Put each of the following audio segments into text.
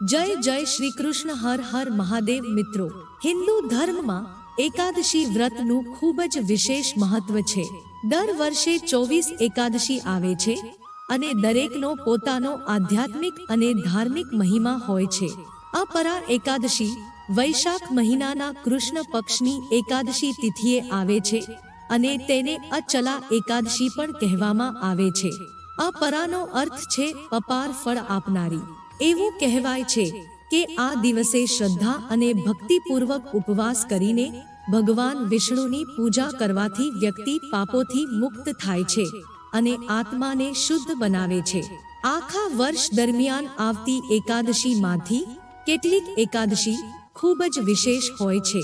જય જય શ્રી કૃષ્ણ હર હર મહાદેવ મિત્રો. હિન્દુ ધર્મમાં એકાદશી વ્રતનું ખૂબ જ વિશેષ મહત્વ છે. દર વર્ષે ચોવીસ એકાદશી આવે છે અને દરેકનો પોતાનો આધ્યાત્મિક અને ધાર્મિક મહિમા હોય છે. આ પરા એકાદશી વૈશાખ મહિનાના કૃષ્ણ પક્ષની એકાદશી તિથિએ આવે છે અને તેને અચલા એકાદશી પણ કહેવામાં આવે છે. આ પરાનો અર્થ છે અપાર ફળ આપનારી. એવું કહેવાય છે કે આ દિવસે શ્રદ્ધા અને ભક્તિપૂર્વક ઉપવાસ કરીને ભગવાન વિષ્ણુની પૂજા કરવાથી વ્યક્તિ પાપોથી મુક્ત થાય છે અને આત્માને શુદ્ધ બનાવે છે. આખા વર્ષ દરમિયાન આવતી એકાદશીમાંથી કેટલીક એકાદશી ખૂબ જ વિશેષ હોય છે.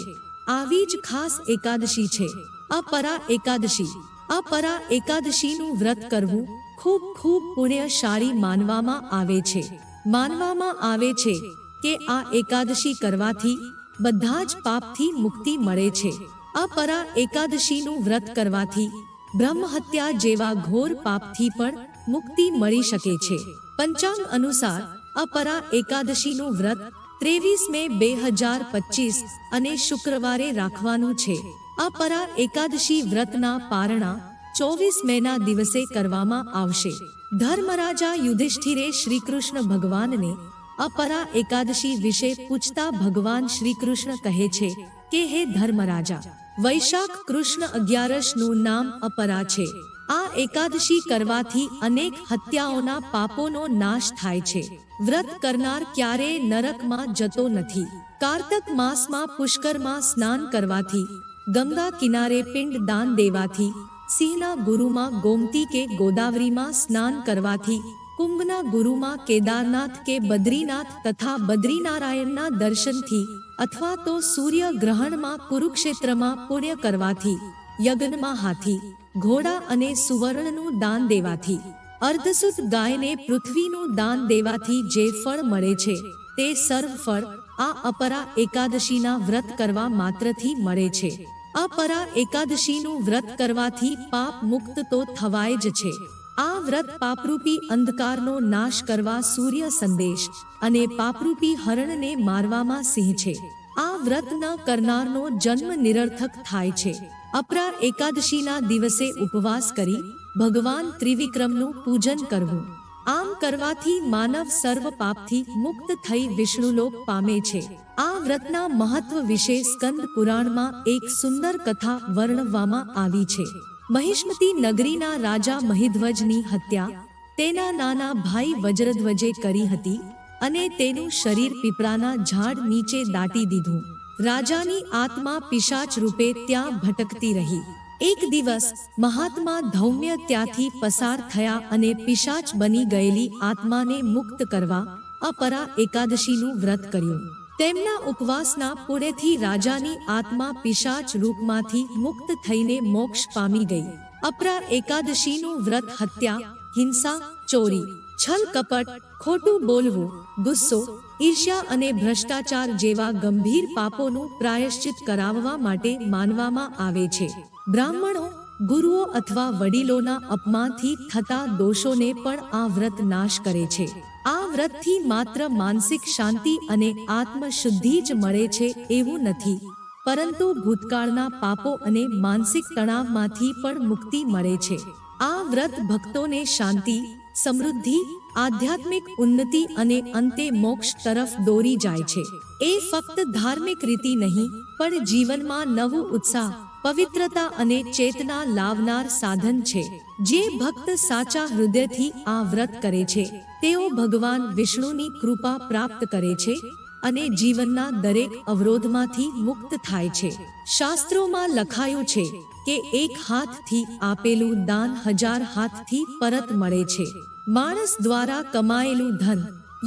આવી જ ખાસ એકાદશી છે. અપરા એકાદશી. અપરા એકાદશીનું વ્રત કરવું ખૂબ ખૂબ પુણ્યશાળી માનવામાં આવે છે. માનવામાં આવે છે કે આ એકાદશી કરવાથી બધા જ પાપથી મુક્તિ મળે છે. અપરા એકાદશીનું વ્રત કરવાથી બ્રહ્મ હત્યા જેવા ઘોર પાપથી પણ મુક્તિ મળી શકે છે. પંચાંગ અનુસાર અપરા એકાદશીનું વ્રત ત્રેવીસ મે બે હજાર પચીસ અને શુક્રવારે રાખવાનું છે. અપરા એકાદશી વ્રતના પારણા ચોવીસ મેના દિવસે કરવામાં આવશે. ધર્મરાજા યુધિષ્ઠિરે શ્રી કૃષ્ણ ભગવાનને અપરા એકાદશી વિશે પૂછતા ભગવાન શ્રી કૃષ્ણ કહે છે કે, હે ધર્મરાજા, વૈશાખ કૃષ્ણ અગિયારસનું નામ અપરા છે. આ એકાદશી કરવાથી અનેક હત્યાઓના પાપોનો નાશ થાય છે. વ્રત કરનાર ક્યારેય નરકમાં જતો નથી. કાર્તક માસમાં પુષ્કરમાં સ્નાન કરવાથી, ગંગા કિનારે પિંડ દાન દેવાથી સિંહના ગુરુમાં ગોમતી કે ગોદાવરીમાં સ્નાન કરવાથી, કુંભના ગુરુમાં કેદારનાથ કે બદ્રીનાથ તથા બદ્રીનારાયણના દર્શનથી, અથવા તો સૂર્ય ગ્રહણમાં કુરુક્ષેત્રમાં પુણ્ય કરવાથી, યજ્ઞમાં હાથી, ઘોડા અને સુવર્ણનું દાન દેવાથી અર્ધસુત ગાયને પૃથ્વીનું દાન દેવાથી જે ફળ મળે છે, તે સર્વ ફળ આ અપરા એકાદશીના વ્રત કરવા માત્રથી મળે છે. અપરા એકાદશીનું વ્રત કરવાથી પાપ મુક્ત તો થવાય જ છે. આ વ્રત પાપરૂપી અંધકારનો નાશ કરવા સૂર્ય સંદેશ અને પાપરૂપી હરણને મારવામાં સિંહ છે. આ વ્રત ન કરનારનો જન્મ નિરર્થક થાય છે. અપરા એકાદશીના દિવસે ઉપવાસ કરી ભગવાન ત્રિવિક્રમનું પૂજન કરવું. આમ કરવાથી માનવ સર્વ પાપથી મુક્ત થઈ વિષ્ણુલોક પામે છે. આ વ્રતના મહત્વ વિશે સ્કંદ પુરાણમાં એક સુંદર કથા વર્ણવવામાં આવી છે. મહિષ્મતી નગરીના રાજા મહિધ્વજની હત્યા, તેના નાના ભાઈ વજ્રધ્વજે કરી હતી અને તેનું શરીર પીપળાના ઝાડ નીચે દાટી દીધું. રાજાની આત્મા પિશાચ રૂપે ત્યાં ભટકતી રહી. એક દિવસ મહાત્મા ધૌમ્ય ત્યાંથી પસાર થયા અને પિશાચ બની ગયેલી આત્માને મુક્ત કરવા અપરા એકાદશીનું વ્રત કર્યું. તેમના ઉપવાસના પુણેથી રાજાની આત્મા પિશાચ રૂપમાંથી મુક્ત થઈને મોક્ષ પામી ગઈ. અપરા એકાદશીનું વ્રત હત્યા, હિંસા, ચોરી, છલ કપટ, ખોટું બોલવું, ગુસ્સો, ઈર્ષ્યા અને ભ્રષ્ટાચાર જેવા ગંભીર પાપોનું પ્રાયશ્ચિત કરાવવા માટે માનવામાં આવે છે. બ્રાહ્મણો, ગુરુઓ અથવા વડીલોના અપમાનથી થતા દોષોને પણ આ વ્રત નાશ કરે છે. આ વ્રતથી માત્ર માનસિક શાંતિ અને આત્મશુદ્ધિ જ મળે છે એવું નથી. પરંતુ ભૂતકાળના પાપો અને માનસિક તણાવમાંથી પણ મુક્તિ મળે છે. આ વ્રત ભક્તોને શાંતિ, સમૃદ્ધિ, આધ્યાત્મિક ઉન્નતિ અને અંતે મોક્ષ તરફ દોરી જાય છે. એ ફક્ત ધાર્મિક રીતિ નહીં, પણ જીવનમાં નવું ઉત્સાહ પવિત્રતા અને ચેતના લાવનાર સાધન છે, જે ભક્ત સાચા હૃદયથી આ વ્રત કરે છે. તેઓ ભગવાન વિષ્ણુની કૃપા પ્રાપ્ત કરે છે અને જીવનના દરેક અવરોધમાંથી મુક્ત થાય છે. શાસ્ત્રોમાં લખાયું છે કે એક હાથથી આપેલું દાન હજાર હાથથી પરત મળે છે. માણસ દ્વારા કમાયેલું ધન,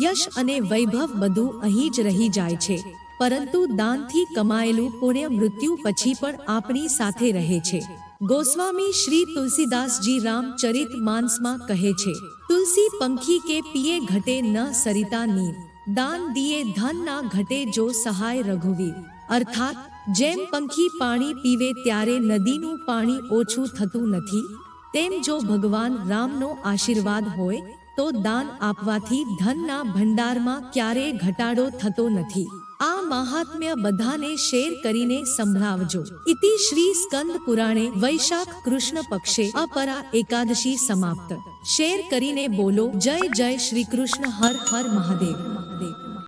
યશ અને વૈભવ બધું અહીં જ રહી જાય છે. પરંતુ દાનથી કમાયેલું પુણ્ય મૃત્યુ પછી પણ આપણી સાથે રહે છે. ગોસ્વામી શ્રી તુલસીદાસજી રામચરિત માનસમાં કહે છે, તુલસી પંખી કે પિયે ઘટે ન સરિતા નીર. દાન દિયે ધન ના ઘટે જો સહાય રઘુવીર. અર્થાત, જેમ પંખી પાણી પીવે ત્યારે નદીનું પાણી ઓછું થતું નથી, તેમ જો ભગવાન રામનો આશીર્વાદ હોય, તો દાન આપવાથી ધનના ભંડારમાં ક્યારેય ઘટાડો થતો નથી. આ મહાત્મ્ય બધાને શેર કરીને સંભળાવજો. ઇતિ શ્રી સ્કંદ પુરાણે વૈશાખ કૃષ્ણ પક્ષે અપરા એકાદશી સમાપ્ત. શેર કરીને બોલો, જય જય શ્રી કૃષ્ણ, હર હર મહાદેવ. મહાદેવ